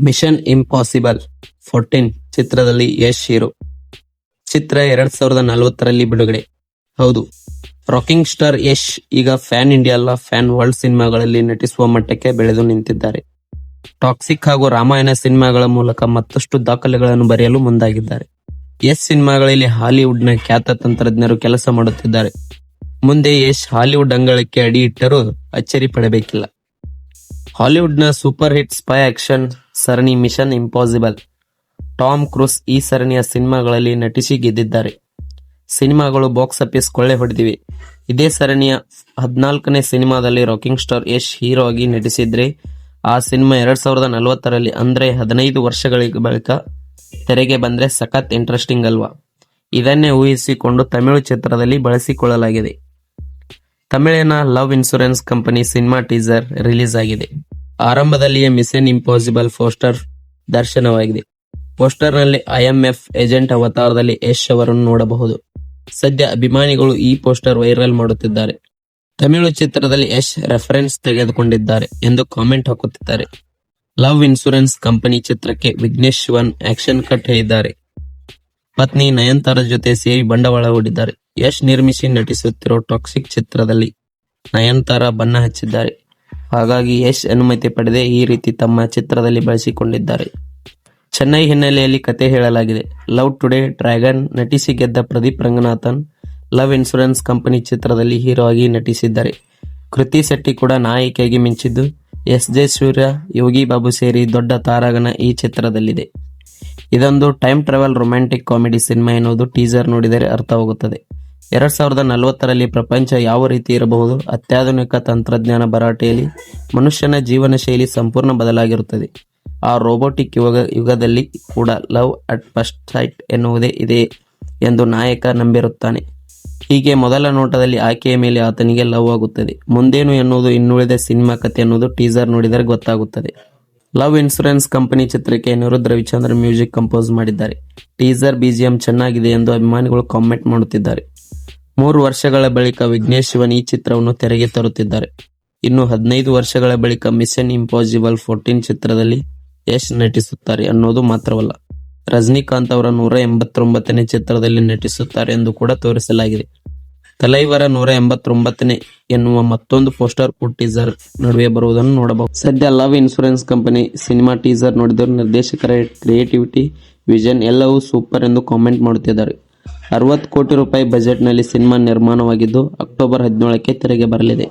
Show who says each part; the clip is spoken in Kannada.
Speaker 1: ಮಿಷನ್ ಇಂಪಾಸಿಬಲ್ ಫೋರ್ಟೀನ್ ಚಿತ್ರದಲ್ಲಿ ಯಶ್ ಹೀರೋ. ಚಿತ್ರ ಎರಡ್ ಸಾವಿರದ ನಲವತ್ತರಲ್ಲಿ ಬಿಡುಗಡೆ. ಹೌದು ರಾಕಿಂಗ್ ಸ್ಟಾರ್ ಯಶ್ ಈಗ ಫ್ಯಾನ್ ಇಂಡಿಯಾ ಅಲ್ಲ ಫ್ಯಾನ್ ವರ್ಲ್ಡ್ ಸಿನಿಮಾಗಳಲ್ಲಿ ನಟಿಸುವ ಮಟ್ಟಕ್ಕೆ ಬೆಳೆದು ನಿಂತಿದ್ದಾರೆ. ಟಾಕ್ಸಿಕ್ ಹಾಗೂ ರಾಮಾಯಣ ಸಿನಿಮಾಗಳ ಮೂಲಕ ಮತ್ತಷ್ಟು ದಾಖಲೆಗಳನ್ನು ಬರೆಯಲು ಮುಂದಾಗಿದ್ದಾರೆ. ಯಶ್ ಸಿನಿಮಾಗಳಲ್ಲಿ ಹಾಲಿವುಡ್ನ ಖ್ಯಾತ ತಂತ್ರಜ್ಞರು ಕೆಲಸ ಮಾಡುತ್ತಿದ್ದಾರೆ. ಮುಂದೆ ಯಶ್ ಹಾಲಿವುಡ್ ಅಂಗಳಕ್ಕೆ ಅಡಿ ಇಟ್ಟರೂ ಅಚ್ಚರಿ ಪಡಬೇಕಿಲ್ಲ. ಹಾಲಿವುಡ್ನ ಸೂಪರ್ ಹಿಟ್ ಸ್ಪೈ ಆಕ್ಷನ್ ಸರಣಿ ಮಿಷನ್ ಇಂಪಾಸಿಬಲ್. ಟಾಮ್ ಕ್ರೂಸ್ ಈ ಸರಣಿಯ ಸಿನಿಮಾಗಳಲ್ಲಿ ನಟಿಸಿ ಗೆದ್ದಿದ್ದಾರೆ. ಸಿನಿಮಾಗಳು ಬಾಕ್ಸ್ ಆಫೀಸ್ ಕೊಳ್ಳೆ ಹೊಡೆದಿವೆ. ಇದೇ ಸರಣಿಯ ಹದಿನಾಲ್ಕನೇ ಸಿನಿಮಾದಲ್ಲಿ ರಾಕಿಂಗ್ ಸ್ಟಾರ್ ಯಶ್ ಹೀರೋ ಆಗಿ ನಟಿಸಿದ್ರೆ, ಆ ಸಿನಿಮಾ ಎರಡ್ ಸಾವಿರದ ನಲವತ್ತರಲ್ಲಿ ಅಂದ್ರೆ ಹದಿನೈದು ವರ್ಷಗಳ ಬಳಿಕ ತೆರೆಗೆ ಬಂದ್ರೆ ಸಖತ್ ಇಂಟ್ರೆಸ್ಟಿಂಗ್ ಅಲ್ವಾ? ಇದನ್ನೇ ಊಹಿಸಿಕೊಂಡು ತಮಿಳು ಚಿತ್ರದಲ್ಲಿ ಬಳಸಿಕೊಳ್ಳಲಾಗಿದೆ. ತಮಿಳಿನ love insurance company cinema teaser release ಆಗಿದೆ. ಆರಂಭದಲ್ಲಿಯೇ ಮಿಷನ್ ಇಂಪಾಸಿಬಲ್ ಪೋಸ್ಟರ್ ದರ್ಶನವಾಗಿದೆ. ಪೋಸ್ಟರ್ನಲ್ಲಿ ಐಎಂಎಫ್ ಏಜೆಂಟ್ ಅವತಾರದಲ್ಲಿ ಯಶ್ ಅವರನ್ನು ನೋಡಬಹುದು. ಸದ್ಯ ಅಭಿಮಾನಿಗಳು ಈ ಪೋಸ್ಟರ್ ವೈರಲ್ ಮಾಡುತ್ತಿದ್ದಾರೆ. ತಮಿಳು ಚಿತ್ರದಲ್ಲಿ ಯಶ್ ರೆಫರೆನ್ಸ್ ತೆಗೆದುಕೊಂಡಿದ್ದಾರೆ ಎಂದು ಕಾಮೆಂಟ್ ಹಾಕುತ್ತಿದ್ದಾರೆ. ಲವ್ ಇನ್ಶೂರೆನ್ಸ್ ಕಂಪನಿ ಚಿತ್ರಕ್ಕೆ ವಿಘ್ನೇಶ್ ಶಿವನ್ ಆಕ್ಷನ್ ಕಟ್ ಹೇಳಿದ್ದಾರೆ. ಪತ್ನಿ ನಯನತಾರ ಜೊತೆ ಸೇರಿ ಬಂಡವಾಳ ಹೂಡಿದ್ದಾರೆ. ಯಶ್ ನಿರ್ಮಿಸಿ ನಟಿಸುತ್ತಿರೋ ಟಾಕ್ಸಿಕ್ ಚಿತ್ರದಲ್ಲಿ ನಯನತಾರ ಬಣ್ಣ ಹಚ್ಚಿದ್ದಾರೆ. ಹಾಗಾಗಿ ಯಶ್ ಅನುಮತಿ ಪಡೆದೇ ಈ ರೀತಿ ತಮ್ಮ ಚಿತ್ರದಲ್ಲಿ ಬಳಸಿಕೊಂಡಿದ್ದಾರೆ. ಚೆನ್ನೈ ಹಿನ್ನೆಲೆಯಲ್ಲಿ ಕತೆ ಹೇಳಲಾಗಿದೆ. ಲವ್ ಟುಡೇ ಡ್ರ್ಯಾಗನ್ ನಟಿಸಿ ಗೆದ್ದ Pradeep Ranganathan love insurance company ಚಿತ್ರದಲ್ಲಿ ಹೀರೋ ಆಗಿ ನಟಿಸಿದ್ದಾರೆ. ಕೃತಿ ಶೆಟ್ಟಿ ಕೂಡ ನಾಯಕಿಯಾಗಿ ಮಿಂಚಿದ್ದು. ಎಸ್ ಜೆ ಸೂರ್ಯ ಯೋಗಿ ಬಾಬು ಸೇರಿ ದೊಡ್ಡ ತಾರಾಗಣ ಈ ಚಿತ್ರದಲ್ಲಿದೆ. ಇದೊಂದು time travel romantic comedy cinema ಎನ್ನುವುದು ಟೀಸರ್ ನೋಡಿದರೆ ಅರ್ಥವಾಗುತ್ತದೆ ಎರಡ್ ಸಾವಿರದ ನಲವತ್ತರಲ್ಲಿ ಪ್ರಪಂಚ ಯಾವ ರೀತಿ ಇರಬಹುದು? ಅತ್ಯಾಧುನಿಕ ತಂತ್ರಜ್ಞಾನ ಭರಾಟೆಯಲ್ಲಿ ಮನುಷ್ಯನ ಜೀವನ ಶೈಲಿ ಸಂಪೂರ್ಣ ಬದಲಾಗಿರುತ್ತದೆ. ಆ ರೋಬೋಟಿಕ್ ಯುಗ, ಯುಗದಲ್ಲಿ ಕೂಡ ಲವ್ ಅಟ್ ಫಸ್ಟ್ ಸೈಟ್ ಎನ್ನುವುದೇ ಇದೆ ಎಂದು ನಾಯಕ ನಂಬಿರುತ್ತಾನೆ. ಹೀಗೆ ಮೊದಲ ನೋಟದಲ್ಲಿ ಆಕೆಯ ಮೇಲೆ ಆತನಿಗೆ ಲವ್ ಆಗುತ್ತದೆ. ಮುಂದೇನು ಎನ್ನುವುದು ಇನ್ನುಳಿದ ಸಿನಿಮಾ ಕಥೆ ಎನ್ನುವುದು ಟೀಸರ್ ನೋಡಿದರೆ ಗೊತ್ತಾಗುತ್ತದೆ. ಲವ್ ಇನ್ಸೂರೆನ್ಸ್ ಕಂಪನಿ ಚಿತ್ರಕ್ಕೆ ನಿರುದ್ ರವಿಚಂದ್ರ ಮ್ಯೂಸಿಕ್ ಕಂಪೋಸ್ ಮಾಡಿದ್ದಾರೆ. ಟೀಸರ್ ಬಿಜಿಎಂ ಚೆನ್ನಾಗಿದೆ ಎಂದು ಅಭಿಮಾನಿಗಳು ಕಾಮೆಂಟ್ ಮಾಡುತ್ತಿದ್ದಾರೆ. ಮೂರು ವರ್ಷಗಳ ಬಳಿಕ ವಿಘ್ನೇಶ್ ಶಿವನ್ ಈ ಚಿತ್ರವನ್ನು ತೆರೆಗೆ ತರುತ್ತಿದ್ದಾರೆ. ಇನ್ನು ಹದಿನೈದು ವರ್ಷಗಳ ಬಳಿಕ ಮಿಷನ್ ಇಂಪಾಸಿಬಲ್ ಫೋರ್ಟೀನ್ ಚಿತ್ರದಲ್ಲಿ ಯಶ್ ನಟಿಸುತ್ತಾರೆ ಅನ್ನೋದು ಮಾತ್ರವಲ್ಲ. ರಜನಿಕಾಂತ್ ಅವರ ನೂರ ಎಂಬತ್ತೊಂಬತ್ತನೇ ಚಿತ್ರದಲ್ಲಿ ನಟಿಸುತ್ತಾರೆ ಎಂದು ಕೂಡ ತೋರಿಸಲಾಗಿದೆ. ತಲೈವರ ನೂರ ಎಂಬತ್ತೊಂಬತ್ತನೇ ಎನ್ನುವ ಮತ್ತೊಂದು ಪೋಸ್ಟರ್ ಟೀಸರ್ ನಡುವೆ ಬರುವುದನ್ನು ನೋಡಬಹುದು. ಸದ್ಯ love insurance company cinema teaser ನೋಡಿದವರು ನಿರ್ದೇಶಕರ ಕ್ರಿಯೇಟಿವಿಟಿ, ವಿಷನ್ ಎಲ್ಲವೂ ಸೂಪರ್ ಎಂದು ಕಾಮೆಂಟ್ ಮಾಡುತ್ತಿದ್ದಾರೆ. ಅರವತ್ತು ಕೋಟಿ ರೂಪಾಯಿ ಬಜೆಟ್ನಲ್ಲಿ ಸಿನಿಮಾ ನಿರ್ಮಾಣವಾಗಿದ್ದು ಅಕ್ಟೋಬರ್ ಹದಿನೇಳಕ್ಕೆ ತೆರೆಗೆ ಬರಲಿದೆ.